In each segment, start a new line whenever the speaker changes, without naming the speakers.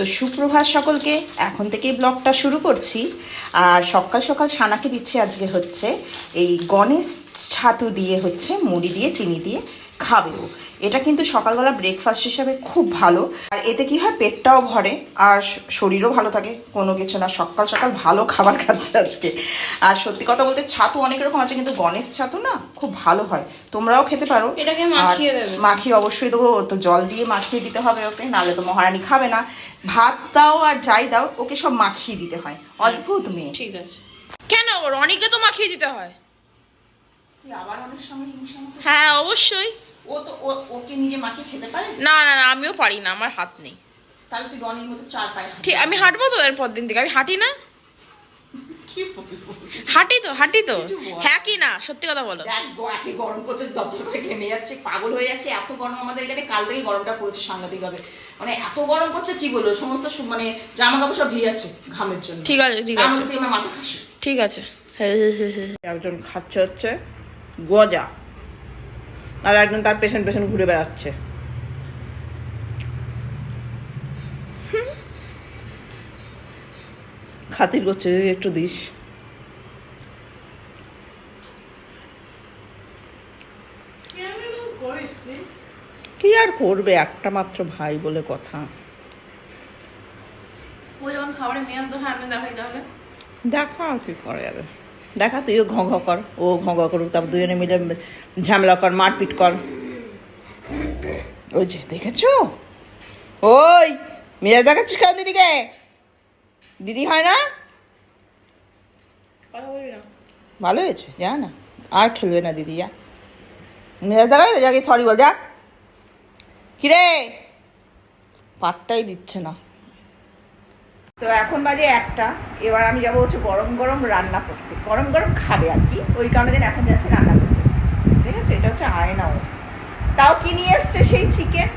তো সুপ্রভাত সকলকে, এখন থেকেই ব্লগটা শুরু করছি। আর সকাল সকাল সানাকে দিচ্ছে আজকে হচ্ছে এই গণেশ ছাতু দিয়ে হচ্ছে মুড়ি দিয়ে, চিনি দিয়ে। খাবেও। এটা কিন্তু সকালবেলা ব্রেকফাস্ট হিসাবে খুব ভালো। আর এতে কি হয়? পেটটাও ভরে আর শরীরও ভালো থাকে। কোনো কিছু না। সকাল সকাল ভালো খাবার খাচ্ছে আজকে। আর সত্যি কথা বলতে ছাতু অনেক রকম আছে কিন্তু গণেশ ছাতু না খুব ভালো হয়। তোমরাও খেতে পারো।
এটাকে মাখিয়ে দেবে।
মাখিয়ে অবশ্যই দেবো। তো জল দিয়ে মাখিয়ে দিতে হবে ওকে। নাহলে তো মহারানী খাবে না। ভাত দাও আর যাই দাও ওকে সব মাখিয়ে দিতে হয়। অদ্ভুত মেয়ে।
ঠিক আছে। কেন রনিকে তো মাখিয়ে দিতে হয়।
আবার অনেক সময়
হ্যাঁ অবশ্যই।
ও তো ও- ওকে নিজে মাখিয়ে খেতে পারে?
না না না আমিও পারি না আমার হাত নেই।
তাহলে তুই রনির মতো চার পায়ে
ঠিক আমি হাঁটবো তো এরপর দিন থেকে আমি হাঁটি না। হাঁটি তো হাঁটি তো। হ্যাঁ কি না সত্যি কথা বলো।
একে গরম করছে দপ্তর করে ঘেমে যাচ্ছে পাগল হয়ে যাচ্ছে এত গরম আমাদের এখানে কাল থেকেই গরমটা পড়েছে সাংঘাতিক ভাবে মানে এত গরম করছে কি বলব? সমস্ত সু- মানে জামা কাপড় সব ভিজাচ্ছে ঘামের জন্য।
ঠিক আছে ঠিক আছে।
আমার মাথা খাসি
ঠিক আছে।
একজন খাচ্ছে হচ্ছে গজা। আর একজন তার পেশেন্ট পেশেন্ট ঘুরে বেড়াচ্ছে। খাতির করছে একটু দিস। কি আর করবে? একটা মাত্র ভাই বলে কথা।
হ্যাঁ
দেখা আর কি করা যাবে দেখা তুইও ঘ ঘ কর ও ঘ ঘ করুক তারপর দুজনে মিলে ঝামেলা কর মারপিট কর। ওই যে দেখেছ? ওই মেয়ে দেখাচ্ছিস কেন দিদিকে? দিদি হয় না? ভালো হয়েছে যা না আর খেলবে না দিদি যা। মেয়ে দেখা যাকে সরি বল যা। কিরে? পাত্তাই দিচ্ছে না। তো এখন বাজে একটা এবার আমি যাব হচ্ছে গরম গরম রান্না করতে। গরম গরম খাবে আর কি ওই কারণে দিন এখন যাচ্ছে রান্না করতে। ঠিক আছে? এটা হচ্ছে আয়নাও তাও কি নিয়ে এসছে সেই চিকেন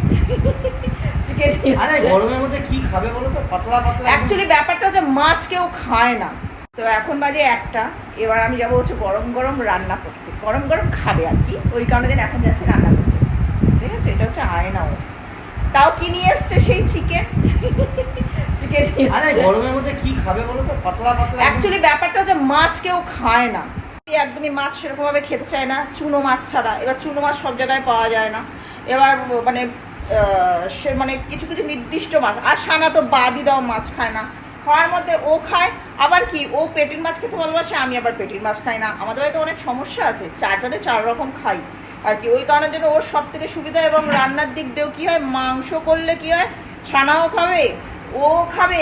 চিকেন
আরে গরমের মধ্যে কি খাবে বলো তো? পাতলা পাতলা
অ্যাকচুয়ালি ব্যাপারটা হচ্ছে মাছ কেউ খায় না। তো এখন বাজে একটা এবার আমি যাব হচ্ছে গরম গরম রান্না করতে। গরম গরম খাবে আর কি ওই কারণে দিন এখন যাচ্ছে রান্না করতে। ঠিক আছে? এটা হচ্ছে আয়নাও তাও কি নিয়ে এসছে সেই চিকেন
আরে গরমের মধ্যে কি খাবে বলো তো? পাতলা পাতলা
অ্যাকচুয়ালি ব্যাপারটা হচ্ছে মাছ কেউ খায় না। একদমই মাছ সেরকমভাবে খেতে চায় না চুনো মাছ ছাড়া। এবার চুনো মাছ সব জায়গায় পাওয়া যায় না। এবার মানে সে মানে কিছু কিছু নির্দিষ্ট মাছ। আর সানা তো বাদই দাও মাছ খায় না। খাওয়ার মধ্যে ও খায়। আবার কি ও পেটির মাছ খেতে ভালোবাসে আমি আবার পেটির মাছ খাই না। আমাদের বাড়িতে অনেক সমস্যা আছে। চারজনে চার রকম খাই। আর কি ওই কারণের জন্য ওর সব থেকে সুবিধা এবং রান্নার দিক দিয়েও কী হয় মাংস করলে কি হয় সানাও খাবে ও খাবে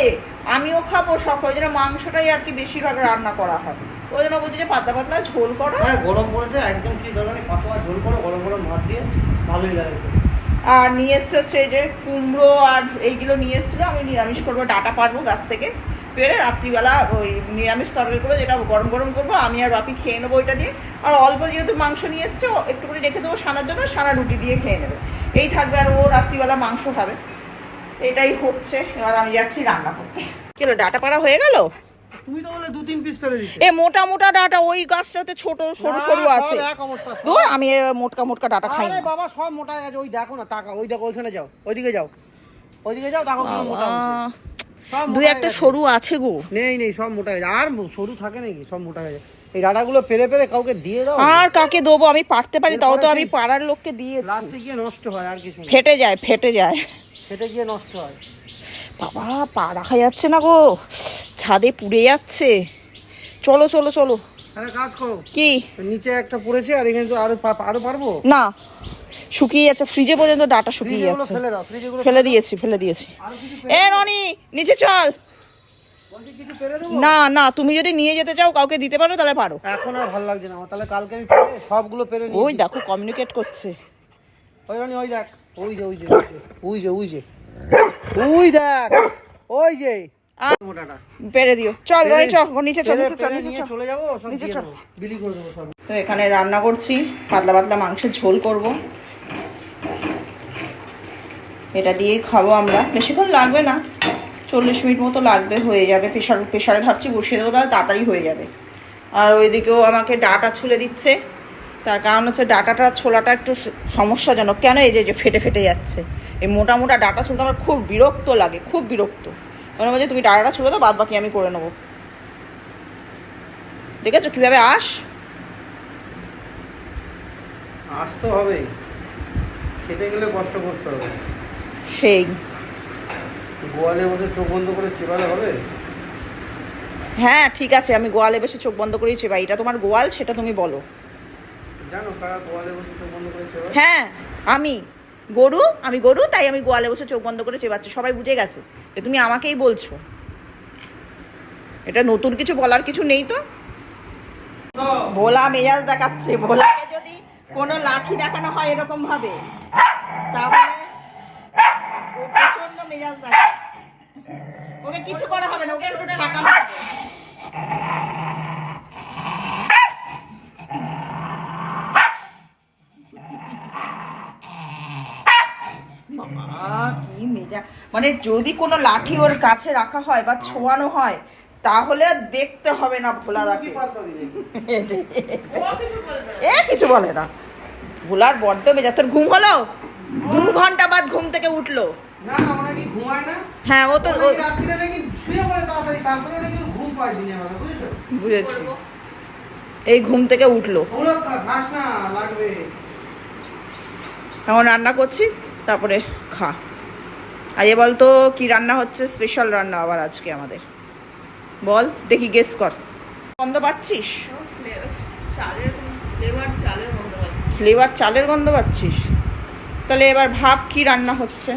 আমিও খাব সব ওই জন্য মাংসটাই আর কি বেশিরভাগ রান্না করা হয়। ওই জন্য বলছি যে পাতলা পাতলা ঝোল করো।
আরে গরম পড়েছে একদম কি নেই পাতলা ঝোল করো গরম গরম ভাত দিয়ে ভালোই লাগে
আর নিয়ে এসছে হচ্ছে এই যে কুমড়ো আর এইগুলো নিয়ে এসেছিল আমি নিরামিষ করব ডাটা পারব গাছ থেকে। পেরে রাত্রিবেলা ওই নিরামিষ তরকারি করব যেটা গরম গরম করব আমি আর বাপি খেয়ে নেব ওইটা দিয়ে। আর অল্প যেহেতু মাংস নিয়ে এসছে ও একটু করে রেখে দেবো সানার জন্য সানা রুটি দিয়ে খেয়ে নেবে। এই থাকবে আর ও রাত্রিবেলা মাংস খাবে। এটাই হচ্ছে। এবার আমি যাচ্ছি রান্না করতে। কেলো ডাটা পাড়া হয়ে গেল?
তুমি তো বলে দু তিন পিস ফেলে দিতে।
এ মোটা মোটা ডাটা ওই গাছটাতে ছোট সরু সরু আছে। দূর আমি মোটকা মোটকা ডাটা খাই
আরে বাবা সব মোটা ওই দেখো না তাকা ওই দেখো ওইখানে যাও ওইদিকে যাও ওইদিকে যাও দেখো মোটা
দুই একটা সরু আছে গো।
নেই নেই সব মোটা গেছে। আর সরু থাকে নাকি? সব মোটা হয়ে এই ডাটাগুলো পেরে পেরে কাউকে দিয়ে দাও।
আর কাকে দেবো? আমি পারতে পারি তাও তো আমি পাড়ার লোককে দিয়েছি।
লাস্টে গিয়ে নষ্ট হয় আর কিছু
ফেটে যায় ফেটে যায়।
ফেটে গিয়ে নষ্ট হয়।
বাবা পা রাখা যাচ্ছে না গো। ছাদে পুড়ে যাচ্ছে। চলো চলো চলো।
আরে কাজ করো।
কি?
নিচে একটা পড়েছে আর এখানে তো আরও আরও পারব?
না। শুকিয়ে যাচ্ছে। ফ্রিজে পর্যন্ত ডাটা শুকিয়ে যাচ্ছে।
ফেলে দাও
ফেলে দিয়েছি ফেলে দিয়েছি। এ রনি নিচে চল। না না তুমি যদি নিয়ে যেতে চাও কাউকে দিতে পারো তাহলে পারো।
এখন আর ভালো লাগছে না আমার। তাহলে কালকে আমি সবগুলো পেরে
ওই দেখো কমিউনিকেট করছে।
ওই রানি ওই দেখ। ওই যে ওই যে ওই যে ওই যে ওই দেখ ওই যে
পেরে দিও চল রনি চল নিচে চল নিচে চল নিচে চলে
যাব
নিচে চল।
বিলি করে দেবো সব।
তো এখানে রান্না করছি পাতলা পাতলা মাংসের ঝোল করব। এটা দিয়েই খাব আমরা। বেশিক্ষণ লাগবে না। চল্লিশ মিনিট মতো লাগবে হয়ে যাবে। প্রেশার প্রেশারে ভাবছি বসিয়ে দেবো তাহলে তাড়াতাড়ি হয়ে যাবে। আর ওইদিকেও আমাকে ডাটা ছুলে দিচ্ছে। তার কারণ হচ্ছে ডাটাটা ছোলাটা একটু সমস্যাজনক। কেন এই যে ফেটে ফেটে যাচ্ছে? এই মোটা মোটা ডাটা ছুলতে আমার খুব বিরক্ত লাগে খুব বিরক্ত। মনে বলছে তুমি ডাটাটা ছুলে দাও বাদ বাকি আমি করে নেব। দেখেছ কীভাবে আস?
আসতে হবেই। খেতে গেলে কষ্ট করতে হবে।
সেই।
গোয়ালে বসে চোখ বন্ধ করে চিবালে হবে?
হ্যাঁ ঠিক আছে আমি গোয়ালে বসে চোখ বন্ধ করেছি বা এটা তোমার গোয়াল সেটা তুমি বলো। হ্যাঁ আমি। গরু আমি গরু, তাই আমি গোয়ালে বসে চোখ বন্ধ করে চেবাচ্ছি। সবাই বুঝে গেছে যে তুমি আমাকেই বলছো। এটা নতুন কিছু বলার কিছু নেই তো? ভোলা মেজাজ দেখাচ্ছে। ভোলাকে যদি কোনো লাঠি দেখানো হয় এরকম ভাবে, তাহলে ও প্রচণ্ড মেজাজ দেখায় ওকে কিছু করা হবে না, ওকে একটু ঠাকানো হবে বাবা, কি মেজা মানে যদি কোনো লাঠি ওর কাছে রাখা হয় বা ছোঁয়ানো হয় তাহলে আর দেখতে হবে না ভোলা দাকে এ কিছু বলে না। ভোলার বড্ড মেজা তোর ঘুম হলো? দু ঘণ্টা বাদ ঘুম থেকে উঠল। হ্যাঁ ও তো
বুঝেছ?
এই ঘুম থেকে উঠল। এখন রান্না করছি তারপরে খা। আজকে বল তো কি রান্না হচ্ছে? স্পেশাল রান্না আবার আজকে আমাদের। বল দেখি গেস কর। গন্ধ পাচ্ছিস?
ফ্লেভার চালের গন্ধ
পাচ্ছিস। তাহলে এবার ভাব কি রান্না হচ্ছে?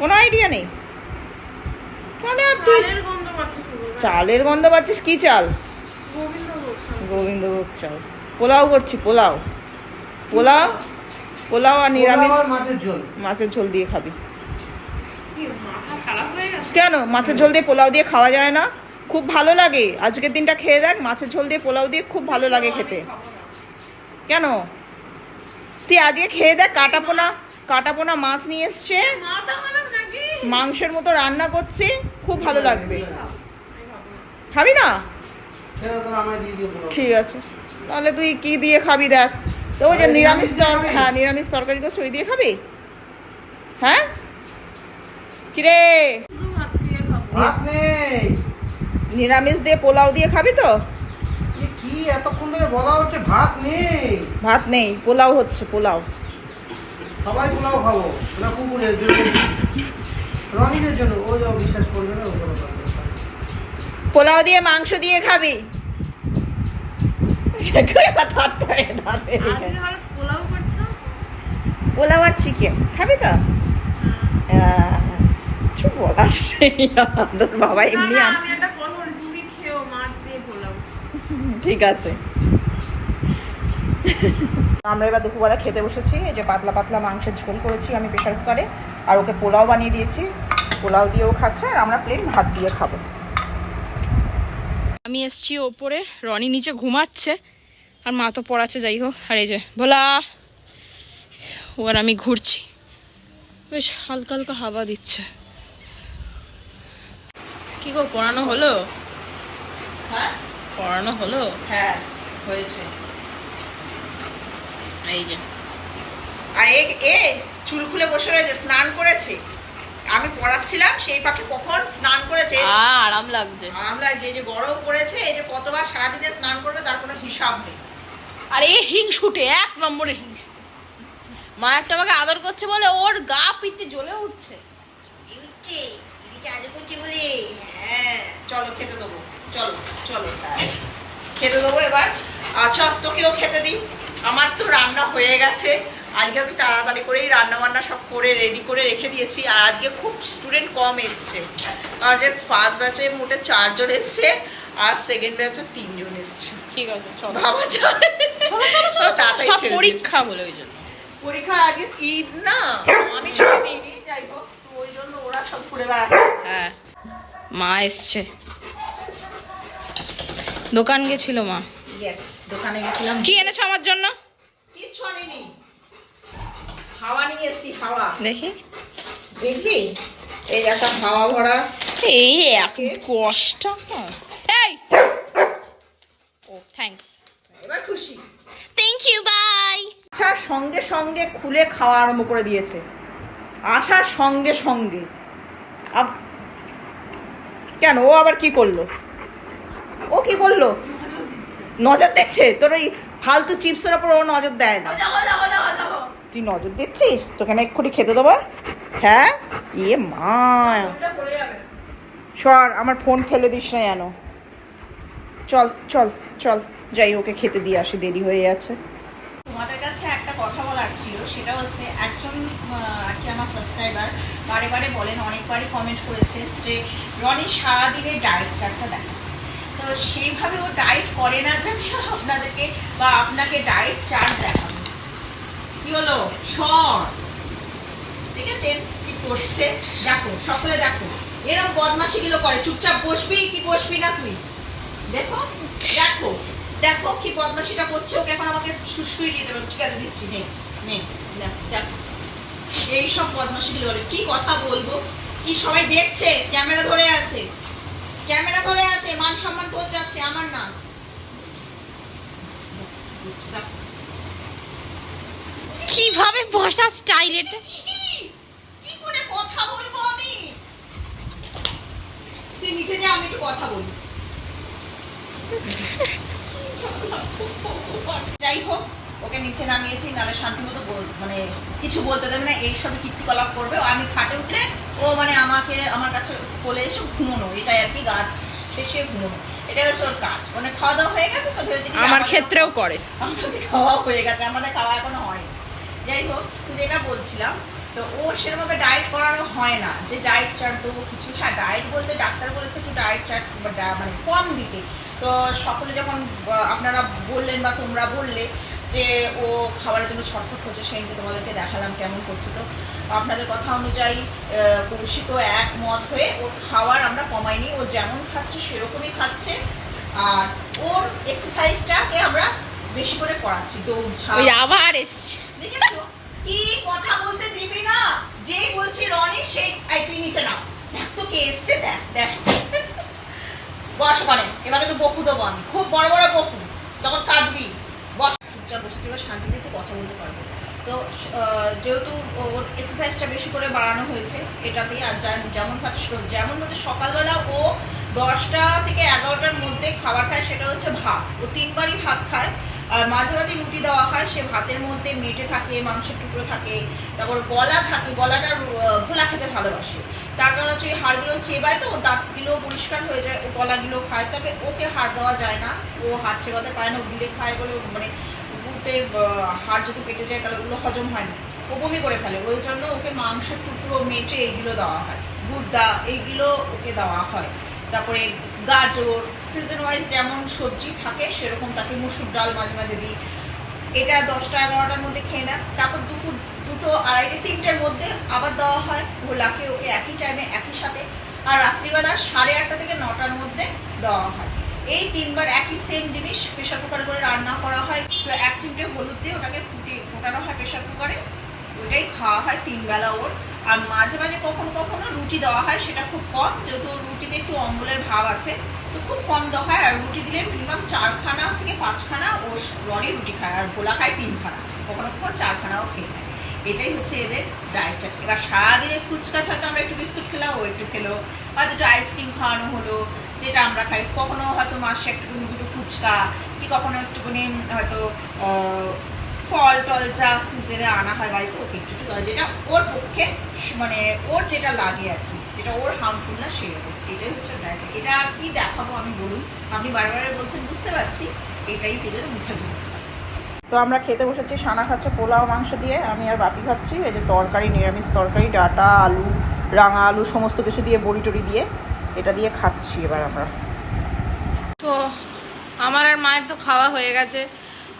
কোনো আইডিয়া নেই। তাহলে আর তুই
চালের গন্ধ
পাচ্ছিস কি চাল।
গোবিন্দভোগ
চাল। পোলাও করছি পোলাও। পোলাও? পোলাও আর নিরামিষ
মাছের ঝোল।
মাছের ঝোল দিয়ে খাবি।
কি মাথা খারাপ হয়ে গেছে?
কেন? মাছের ঝোল দিয়ে পোলাও দিয়ে খাওয়া যায় না? খুব ভালো লাগে। আজকের দিনটা খেয়ে দেখ মাছের ঝোল দিয়ে পোলাও দিয়ে খুব ভালো লাগে খেতে। কেন? তুই আজকে খেয়ে দেখ কাটা পোনা কাটা পোনা মাছ নিয়ে এসছে। মাংসের মতো রান্না করছি খুব ভালো লাগবে।
খাব। না।
ঠিক আছে। তাহলে তুই কি দিয়ে খাবি দেখ। তো ওই যে নিরামিষ তরকারি হ্যাঁ নিরামিষ তরকারি করছে ওই দিয়ে খাবি? হ্যাঁ? কিরে? নিরামিষ দিয়ে পোলাও দিয়ে খাবি তো?
কি এতক্ষণ ধরে বলা হচ্ছে ভাত নেই?
ভাত নেই পোলাও হচ্ছে পোলাও।
সবাই পোলাও খাব না কুকুরের জন্য। রনিদের জন্য। ও যাও বিশ্বাস করবে না।
পোলাও দিয়ে মাংস দিয়ে খাবি ভাত খায় না,
আজকে হলো পোলাও করছ
পোলাও আর চিকেন। খাবি তো? কিছু বলার তোর বাবা এমনি
না,
আন-
আমি একটা কথা বলি তুমি খেও মাছ দিয়ে পোলাও।
ঠিক আছে। আমরা এবার দুপুরবেলা খেতে বসেছি এই যে পাতলা পাতলা মাংসের ঝোল করেছি আমি প্রেশার কুকারে আর ওকে পোলাও বানিয়ে দিয়েছি। পোলাও দিয়েও খাচ্ছে আর আমরা প্লেন ভাত দিয়ে খাব।
আমি এসছি ওপরে রনি নিচে ঘুমাচ্ছে। আর মা তো পড়াচ্ছে যাই হোক। আর এই যে ভোলা! ও আর আমি ঘুরছি। বেশ হালকা হালকা হাওয়া দিচ্ছে। কি গো পড়ানো হলো?
হ্যাঁ?
পড়ানো হলো?
হ্যাঁ হয়েছে।
এই যে।
আর এ এ চুল খুলে বসে রয়েছে স্নান করেছে। আমি পড়াচ্ছিলাম সেই পাখি কখন স্নান করেছে?
আরাম লাগছে।
আরাম লাগছে এই যে গরম পড়েছে এই যে কতবার সারাদিনে স্নান করবে তার কোনো হিসাব নেই।
আর এই হিংসুটে এক নম্বরে হিংসুটে। মা একটা আমাকে আদর করছে বলে ওর গা পিত্তে জ্বলে উঠছে।
হ্যাঁ। চলো খেতে দেবো। চলো চলো। খেতে দেবো এবার। আচ্ছা তোকেও খেতে দিই। আমার তো রান্না হয়ে গেছে। আজকে আমি তাড়াতাড়ি করেই রান্না বান্না সব করে রেডি করে রেখে দিয়েছি। আর আজকে খুব স্টুডেন্ট কম এসছে। আর যে ফার্স্ট ব্যাচে মোটে চারজন এসছে। আর সেকেন্ড ব্যাচে তিনজন এসছে।
ঠিক আছে চলো।
যায়। তাড়াতাড়ি
সব পরীক্ষা বলে ওই জন্য।
পরীক্ষার আগে ঈদ না আমি ছুটি দিইনি যাই হোক তো ওই জন্য ওরা সব ঘুরে বেড়াচ্ছে।
হ্যাঁ মা এসছে। দোকান গেছিল মা?
ইয়েস দোকানে গেছিলাম।
কি এনেছো আমার জন্য?
কিচ্ছু আনিনি। হাওয়া নিয়ে এসছি হাওয়া।
দেখি।
দেখবি? এই একটা হাওয়া ভরা।
এই এক কষ্ট এই ও থ্যাঙ্কস
এবার খুশি।
থ্যাংক ইউ বাই
আসার সঙ্গে সঙ্গে খুলে খাওয়া আরম্ভ করে দিয়েছে। আসার সঙ্গে সঙ্গে। কেন? ও আবার কি করল? ও কি করল? নজর দিচ্ছে? তোর ওই ফালতু চিপসের ওপর ও নজর দেয় না। তুই নজর দিচ্ছিস? তোকে না এক্ষুনি খেতে দেবো? হ্যাঁ? ইয়ে মা। সর আমার ফোন ফেলে দিস না যেন। চল চল চল। যাই ওকে খেতে দিয়ে আসি, দেরি হয়ে যাচ্ছে তোমাদের কাছে একটা কথা বলার ছিল, সেটা হচ্ছে একজন আর কি আমার সাবস্ক্রাইবার বারে বারে বলেন, অনেকবারই কমেন্ট করেছেন যে, রনি সারাদিনের ডায়েট চার্টটা দেখা। তো সেইভাবে ও ডায়েট করে না যে আমি আপনাদেরকে বা আপনাকে ডায়েট চার্ট দেখাবো। কি হলো? সর দেখেছেন কি করছে? দেখো, সকলে দেখো। এরকম বদমাশিগুলো করে। চুপচাপ বসবি কি বসবি না তুই? দেখো দেখো দেখো কি বদমাশিটা করছে ওকে এখন আমাকে সুশ্রুই দিয়ে দেবে। ঠিক আছে দিচ্ছি নে নে দেখো দেখো। এইসব বদমাশিগুলো করে কি কথা বলব? কি সবাই দেখছে? ক্যামেরা ধরে আছে। ক্যামেরা ধরে আছে মান সম্মান তোর যাচ্ছে আমার না।
কীভাবে বসা স্টাইল এটা?
কি করে কথা বলব আমি? তুই নিচে যা আমি একটু কথা বলি কি জ্বালা তো ভগবান। যাই হোক ওকে নিচে নামিয়েছি নাহলে শান্তি মতো মানে কিছু বলতে দেবে না এইসব কীর্তিকলাপ করবে। আমি খাটে উঠলে ও মানে আমাকে আমার কাছে এসে ঘুমোনো এটাই আর কি শেষে ঘুমোনো। এটাই হচ্ছে ওর কাজ। মানে খাওয়া দাওয়া হয়ে গেছে তো ভেবেছি
আমার ক্ষেত্রেও করে।
আমাদের খাওয়া হয়ে গেছে আমাদের খাওয়া এখনও হয় যাই হোক যেটা বলছিলাম তো ও সেরকমভাবে ডায়েট করানো হয় না। যে ডায়েট চার্ট দেবো কিছু হ্যাঁ ডায়েট বলতে ডাক্তার বলেছে একটু ডায়েট চার্ট মানে কম দিতে। তো সকলে যখন আপনারা বললেন বা তোমরা বললে যে ও খাবারের জন্য ছটফট করছে সেদিনকে তোমাদেরকে দেখালাম কেমন করছে তো। আপনাদের কথা অনুযায়ী কৌশিকও একমত হয়ে ওর খাবার আমরা কমাইনি। ও যেমন খাচ্ছে সেরকমই খাচ্ছে। আর ওর এক্সারসাইজটাকে আমরা বেশি করে করাচ্ছি দৌড়ঝাঁপ।
ওই আবার এসছে।
দেখেছ? কি কথা বলতে দিবি না? যেই বলছি রনি সেই এই তুই নিচে নাও দেখ তো কে এসছে দেখ দেখ। বস করে এবার কিন্তু বকু দেবো আমি। খুব বড় বড় বকু। তখন কাঁদবি, বস। চুপচাপ বসে এবার শান্তিতে একটু কথা বলতে পারব। তো যেহেতু ওর এক্সারসাইজটা বেশি করে বাড়ানো হয়েছে এটাতেই, আর যেমন খাচ্ছে। যেমন মধ্যে সকালবেলা ও দশটা থেকে এগারোটার মধ্যে খাবার খায়, সেটা হচ্ছে ভাত। ও তিনবারই ভাত খায়। আর মাঝে মাঝে রুটি দেওয়া হয়, সে ভাতের মধ্যে মেটে থাকে, মাংসের টুকরো থাকে, তারপর গলা থাকে, গলাটা ঘোলা খেতে ভালোবাসে। তার কারণ হচ্ছে ওই হাড়গুলো চেবায় তো, দাঁতগুলো পরিষ্কার হয়ে যায়, ও গলাগুলো খায়, তবে ওকে হাড় দেওয়া যায় না। ও হাড় চেবাতে পারে না গিলে খায় বলে মানে বুতের হাড় যদি পেটে যায়, তাহলে ওগুলো হজম হয় না। ও বমি করে ফেলে, ওই জন্য ওকে মাংসের টুকরো, মেটে এইগুলো দেওয়া হয়। গুড়দা এইগুলো ওকে দেওয়া হয়। তারপরে গাজর সিজন ওয়াইজ যেমন সবজি থাকে, সেরকম তাকে মুসুর ডাল মাঝে মাঝে দিই। এটা দশটা এগারোটার মধ্যে খেয়ে নেয় তারপর দুপুর দুটো আড়াইটে তিনটের মধ্যে আবার দেওয়া হয়। ভোলাকে ওকে একই টাইমে একই সাথে। আর রাত্রিবেলা সাড়ে আটটা থেকে নটার মধ্যে দেওয়া হয়। এই তিনবার একই সেম জিনিস প্রেশার কুকারে করে রান্না করা হয়। এক চিমটে হলুদ দিয়ে ওটাকে ফুটিয়ে ফোটানো হয় প্রেশার কুকারে ওইটাই খাওয়া হয় তিনবেলা ওর। আর মাঝে মাঝে কখনো কখনো রুটি দেওয়া হয়, সেটা খুব কম, যেহেতু রুটিতে একটু অম্বলের ভাব আছে, তো খুব কম দেওয়া হয়। আর রুটি দিলে মিনিমাম চারখানা থেকে পাঁচখানা ও রনি রুটি খায়, আর ভোলা খায় তিনখানা। কখনো কখনো চারখানাও খেয়ে নেয়। এটাই হচ্ছে এদের ডায়েট চার্ট এবার সারাদিনে ফুচকা হয়তো আমরা একটু বিস্কুট খেলাম, ও একটু খেলো। হয়তো একটু আইসক্রিম খাওয়ানো হলো, যেটা আমরা খাই। কখনো হয়তো মাসে একটুখানি দুটো ফুচকা, কি কখনো একটুখানি, হয়তো ফল টল যা সিজনে আনা হয় বাড়িতে ওকে একটু একটু যেটা ওর পক্ষে মানে ওর যেটা লাগে আর কি যেটা ওর হার্মফুল না সেরকম। এটাই হচ্ছে ডায়েট এটা আর কি দেখাবো আমি বলুন? আপনি বারবার বলছেন বুঝতে পারছি। এটাই মুখে মুখে। তো আমরা খেতে বসেছি সানা খাচ্ছে পোলাও মাংস দিয়ে আমি আর বাপি খাচ্ছি। এই যে তরকারি নিরামিষ তরকারি ডাটা আলু রাঙা আলু সমস্ত কিছু দিয়ে বড়ি টড়ি দিয়ে এটা দিয়ে খাচ্ছি এবার আমরা।
তো আমার আর মায়ের তো খাওয়া হয়ে গেছে।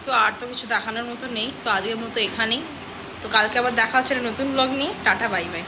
তো আর তো কিছু দেখানোর মতো নেই। তো আজকের মতো এখানেই। তো কালকে আবার দেখা হচ্ছে নতুন ব্লগ নিয়ে। Tata bye bye